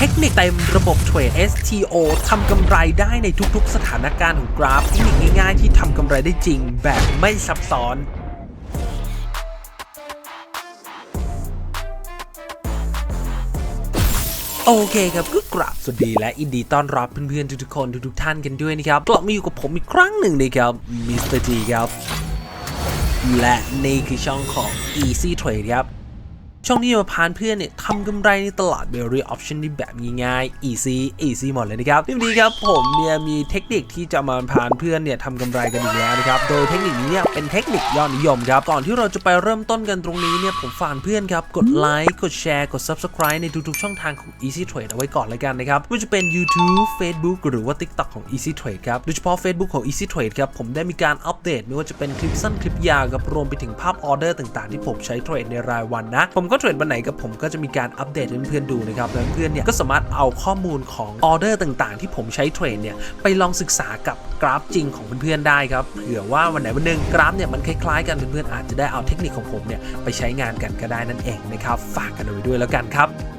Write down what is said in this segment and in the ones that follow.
เทคนิคเต็มระบบเทรด STO ทำกำไรได้ในทุกๆ สถานการณ์ของกราฟเทคนิคง่ายๆ ที่ทำกำไรได้จริงแบบไม่ซับซ้อนโอเคครับก็กราบสวัสดีและอินดีต้อนรับเพื่อนๆทุกๆคนทุกๆท่านกันด้วยนะครับกลับมาอยู่กับผมอีกครั้งหนึ่งนะครับมิสเตอร์ทีครับ และนี่คือช่องของ Easy Trade ครับ ช่องที่จะมาพานเพื่อนเนี่ยทำกำไรในตลาด Berry Option ได้แบบง่ายๆ easy easy หมดเลยนะครับวันนี้ครับผมเนี่ยมีเทคนิคที่จะมาพานเพื่อนเนี่ยทำกำไรกันอีกแล้วนะครับ โดยเทคนิคนี้เนี่ยเป็นเทคนิคยอดนิยมครับ ก่อนที่เราจะไปเริ่มต้นกันตรงนี้เนี่ยผมฝากเพื่อนครับ กดไลค์ กดแชร์ กด subscribe ในทุกๆ ช่องทางของ Easy Trade เอาไว้ก่อนเลยกันนะครับไม่ว่าจะเป็น YouTube Facebook หรือว่า TikTok ของ Easy Trade ครับ โดยเฉพาะ Facebook ของ Easy Trade ครับ ผมได้มีการอัปเดตไม่ว่าจะเป็นคลิปสั้นคลิปยาวกับรวมไปถึงภาพออเดอร์ต่างๆ ที่ผมใช้เทรดในรายวันนะ ผมก็เทรดวันไหนกับผมก็จะมีการอัปเดตให้เพื่อนๆดูนะครับแล้วเพื่อนๆเนี่ยก็สามารถเอาข้อมูลของออเดอร์ต่างๆ ที่ผมใช้เทรดเนี่ยไปลองศึกษากับกราฟจริงของเพื่อนๆได้ครับเผื่อว่าวันไหนวันหนึ่งกราฟเนี่ยมันคล้ายๆกันเพื่อนๆอาจจะได้เอาเทคนิคของผมเนี่ยไปใช้งานกันก็ได้นั่นเองนะครับฝากกันเอาไว้ด้วยแล้วกันครับ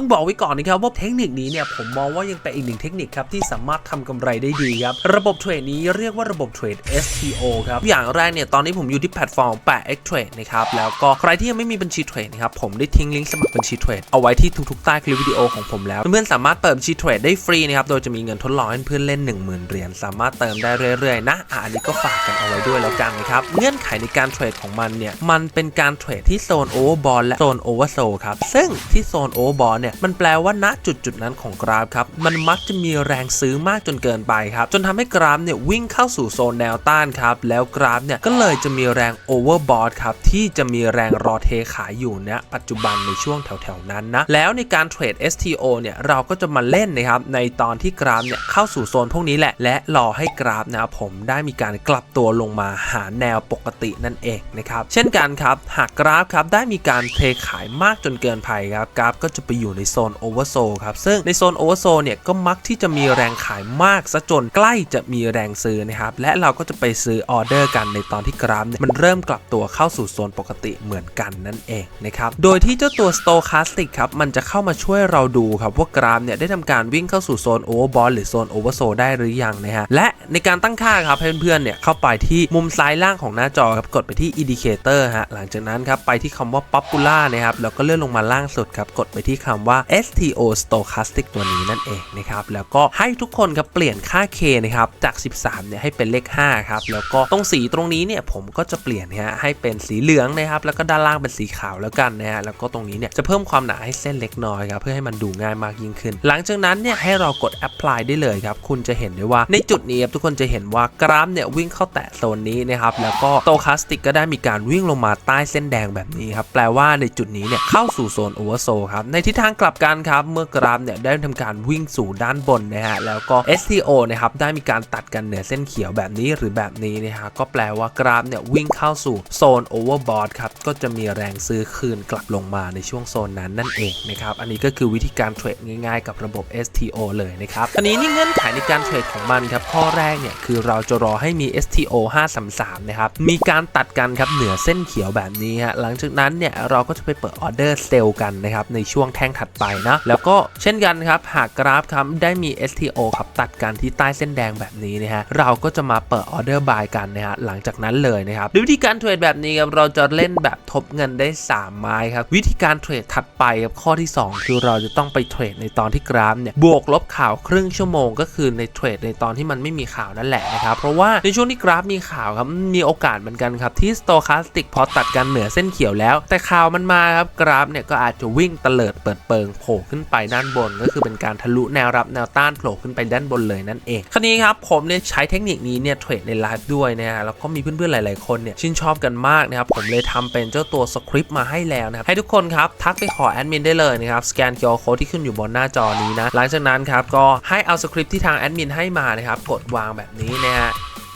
ต้องบอกไว้ก่อนนะครับว่าเทคนิคนี้เนี่ยผมมองว่ายังเป็นอีกหนึ่งเทคนิคครับที่สามารถทำกำไรได้ดีครับ ระบบเทรดนี้เรียกว่าระบบเทรด STO ครับ อย่างแรกเนี่ยตอนนี้ผมอยู่ที่แพลตฟอร์ม 8x Trade นะครับ แล้วก็ใครที่ยังไม่มีบัญชีเทรดนะครับผมได้ทิ้งลิงก์สมัครบัญชีเทรดเอาไว้ที่ทุกๆใต้คลิปวิดีโอของผมแล้วเพื่อนๆสามารถเปิดบัญชีเทรดได้ฟรีนะครับโดยจะมีเงินทดลองให้เพื่อนเล่น 10,000เหรียญสามารถเติมได้เรื่อยๆนะอะอันนี้ก็ฝากกันเอาไว้ด้วยแล้วกันนะครับเงื่อนไขในการเทรดของมันเนี่ยมันเป็นการเทรดที่โซนโอเวอร์บอลและโซนโอเวอร์โซครับซึ่งที่โซนโอเวอร์บอลเนี่ยมันแปลว่าณจุดจุดนั้นของกราฟครับมันมักจะมีแรงซื้อมากจนเกินไปครับจนทำให้กราฟเนี่ยวิ่งเข้าสู่โซนแนวต้านครับแล้วกราฟเนี่ยก็เลยจะมีแรงโอเวอร์บอทครับที่จะมีแรงรอเทขายอยู่ณปัจจุบันในช่วงแถวๆนั้นนะแล้วในการเทรด STO เนี่ยเราก็จะมาเล่นนะครับในตอนที่กราฟเนี่ยเข้าสู่โซนพวกนี้แหละ และรอให้กราฟนะครับผมได้มีการกลับตัวลงมาหาแนวปกตินั่นเองนะครับเช่นกันครับหากกราฟครับได้มีการเทขายมากจนเกินไปครับกราฟก็จะไปอยู่ในในโซนโอเวอร์โซครับ ซึ่งในโซนโอเวอร์โซเนี่ยก็มักที่จะมีแรงขายมากซะจนใกล้จะมีแรงซื้อนะครับ และเราก็จะไปซื้อออเดอร์กันในตอนที่กราฟเนี่ยมันเริ่มกลับตัวเข้าสู่โซนปกติเหมือนกันนั่นเองนะครับ โดยที่เจ้าตัว Stochastic ครับมันจะเข้ามาช่วยเราดูครับว่ากราฟเนี่ยได้ทำการวิ่งเข้าสู่โซนโอเวอร์บอลหรือโซนโอเวอร์โซได้หรือยังนะฮะ และในการตั้งค่าครับเพื่อนๆเนี่ยเข้าไปที่มุมซ้ายล่างของหน้าจอครับกดไปที่ Indicator ฮะหลังจากนั้นครับไปที่คำว่า Popular นะครับแล้วก็เลื่อนลงมาล่างสุดครับกดไปที่คำว่า STO Stochastic ตัวนี้นั่นเองนะครับ แล้วก็ให้ทุกคนครับเปลี่ยนค่า K นะครับ จาก 13 เนี่ยให้เป็นเลข 5 ครับ แล้วก็ตรงสีตรงนี้เนี่ยผมก็จะเปลี่ยนนะฮะให้เป็นสีเหลืองนะครับ แล้วก็ด้านล่างเป็นสีขาวแล้วกันนะฮะ แล้วก็ตรงนี้เนี่ยจะเพิ่มความหนาให้เส้นเล็กน้อยครับเพื่อให้มันดูง่ายมากยิ่งขึ้น หลังจากนั้นเนี่ยให้เรากด apply ได้เลยครับ คุณจะเห็นได้ว่าในจุดนี้ครับทุกคนจะเห็นว่ากราฟเนี่ยวิ่งเข้าแตะโซนนี้นะครับ แล้วก็โตคาสติกก็ได้มีการวิ่งลงมาใต้เส้นแดงแบบนี้ครับ แปลว่าในจุดนี้เนี่ยเข้าสู่โซนโอเวอร์โซครับ ในทิศทางกลับกันครับเมื่อกราฟเนี่ยได้ทำการวิ่งสู่ด้านบนนะฮะแล้วก็ STO นะครับได้มีการตัดกันเหนือเส้นเขียวแบบนี้หรือแบบนี้นะฮะก็แปลว่ากราฟเนี่ยวิ่งเข้าสู่โซนโอเวอร์บอทครับก็จะมีแรงซื้อคืนกลับลงมาในช่วงโซนนั้นนั่นเองนะครับอันนี้ก็คือวิธีการเทรดง่ายๆ กับระบบ STO เลยนะครับอันนี้นี่เงื่อนไขในการเทรดของมันครับข้อแรกเนี่ยคือเราจะรอให้มี STO 533นะครับมีการตัดกันครับเหนือเส้นเขียวแบบนี้ฮะหลังจากนั้นเนี่ยเราก็จะไปเปิดออเดอร์เซลล์กันนะครับในช่วงแท่งถัดไปนะ แล้วก็เช่นกันครับ หากกราฟครับได้มี STO ครับตัดกันที่ใต้เส้นแดงแบบนี้นะฮะเราก็จะมาเปิดออเดอร์บายกันนะฮะหลังจากนั้นเลยนะครับวิธีการเทรดแบบนี้ครับเราจะเล่นแบบทบเงินได้ 3 ไม้ครับวิธีการเทรดถัดไปครับข้อที่ 2 คือเราจะต้องไปเทรดในตอนที่กราฟเนี่ยบวกลบข่าวครึ่งชั่วโมง ก็คือในเทรดในตอนที่มันไม่มีข่าวนั่นแหละนะครับเพราะว่าในช่วงที่กราฟมีข่าวครับมีโอกาสเหมือนกันครับที่ Stochastic พอตัดกันเหนือเส้นเขียวแล้ว แต่ข่าวมันมาครับกราฟเนี่ยก็อาจจะวิ่งเตลิดเปิดเปิงโผล่ขึ้นไปด้านบน ก็คือเป็นการทะลุแนวรับแนวต้านโผล่ขึ้นไปด้านบนเลยนั่นเองคราวนี้ครับผมเนี่ยใช้เทคนิคนี้เนี่ยเทรดในไลฟ์ด้วยนะฮะแล้วก็มีเพื่อนๆหลาย ๆคนเนี่ยชื่นชอบกันมากนะครับผมเลยทำเป็นเจ้าตัวสคริปต์มาให้แล้วนะครับให้ทุกคนครับทักไปขอแอดมินได้เลยนะครับสแกน QR Code ที่ขึ้นอยู่บนหน้าจอนี้นะหลังจากนั้นครับก็ให้เอาสคริปต์ที่ทางแอดมินให้มานะครับกดวางแบบนี้นะฮะ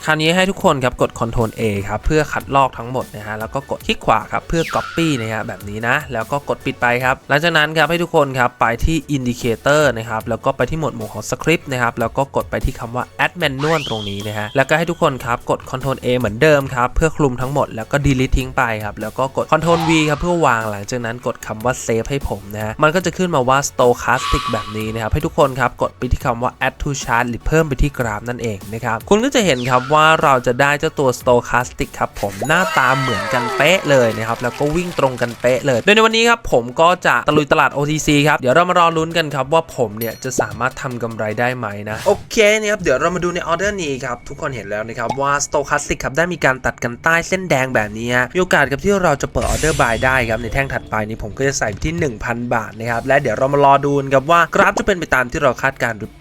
คราวนี้ให้ทุกคนครับกด Ctrl A ครับเพื่อคัดลอกทั้งหมดนะฮะแล้วก็กดคลิกขวาครับเพื่อ Copy นะฮะแบบนี้นะแล้วก็กดปิดไปครับหลังจากนั้นครับให้ทุกคนครับไปที่ Indicator นะครับแล้วก็ไปที่หมวดหมู่ของ Script นะครับแล้วก็กดไปที่คำว่า Add Manual ตรงนี้นะฮะแล้วก็ให้ทุกคนครับกด Ctrl A เหมือนเดิมครับเพื่อคลุมทั้งหมดแล้วก็ delete ทิ้งไปครับแล้วก็กด Ctrl V ครับเพื่อวางหลังจากนั้นกดคำว่า Save ให้ผมนะฮะมันก็จะขึ้นมาว่า Stochastic แบบนี้นะครับให้ทุกคนครับกดไปที่คำว่า Add to Chart หรือเพิ่มไปที่กราฟนั่นเองนะครับคุณก็จะเห็นครับว่าเราจะได้เจ้าตัว Stochastic ครับผมหน้าตาเหมือนกันเป๊ะเลยนะครับแล้วก็วิ่งตรงกันเป๊ะเลย โดยในวันนี้ครับผมก็จะตะลุยตลาด OTC ครับเดี๋ยวเรามารอลุ้นกันครับว่าผมเนี่ยจะสามารถทำกำไรได้ไหมนะโอเคนะครับเดี๋ยวเรามาดูในออเดอร์นี้ครับทุกคนเห็นแล้วนะครับว่า Stochastic ครับได้มีการตัดกันใต้เส้นแดงแบบนี้มีโอกาสกับที่เราจะเปิดออเดอร์บายได้ครับในแท่งถัดไปนี้ผมก็จะใส่ที่ 1,000 บาทนะครับและเดี๋ยวเรามารอดูนครับว่ากราฟจะเป็นไปตามที่เราคาดการณ์หรือ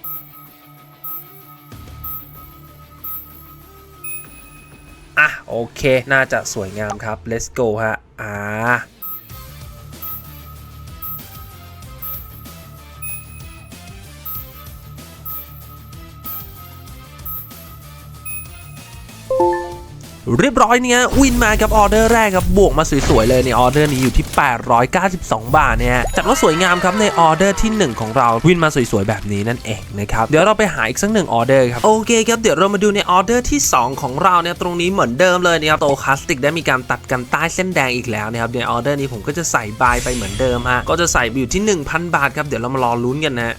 โอเค น่าจะสวยงามครับ let's go ฮะ อ่า เรียบร้อยเนี่ยวินมากับออเดอร์แรกครับบวกมาสวยๆเลยในออเดอร์นี้อยู่ที่ 892 บาทเนี่ยจัดว่าสวยงามครับในออเดอร์ที่ 1 ของเราวินมาสวยๆแบบนี้นั่นเองนะครับเดี๋ยวเราไปหาอีกสักหนึ่งออเดอร์ครับโอเคครับเดี๋ยวเรามาดูในออเดอร์ที่ 2 ของเราเนี่ยตรงนี้เหมือนเดิมเลยนะครับโตคาสติกได้มีการตัดกันใต้เส้นแดงอีกแล้วนะครับในออเดอร์นี้ผมก็จะใส่บายไปเหมือนเดิมฮะก็จะใส่อยู่ที่ 1,000 บาทครับเดี๋ยวเรามารอลุ้นกันนะ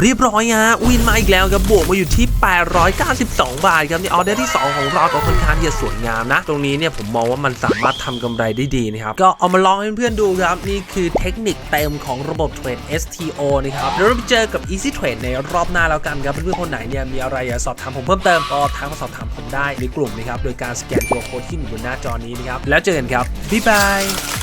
เรียบร้อยฮะวินมาอีกแล้วครับบวกมาอยู่ที่ 892 บาทครับในออเดอร์ที่ 2 ของเราก็ค่อนข้างที่จะสวยงามนะ ตรงนี้เนี่ยผมมองว่ามันสามารถทำกำไรได้ดีนะครับ ก็เอามาลองให้เพื่อนๆดูครับ นี่คือเทคนิคเต็มของระบบเทรด STO นะครับเดี๋ยวเราไปเจอกับ Easy Trade ในรอบหน้าแล้วกันครับเพื่อนๆคนไหนเนี่ยมีอะไรอยากสอบถามผมเพิ่มเติมก็ทักมาสอบถามผมได้ในกลุ่มนะครับโดยการสแกนตัวโค้ดที่อยู่บนหน้าจอนี้นะครับแล้วเจอกันครับบ๊ายบาย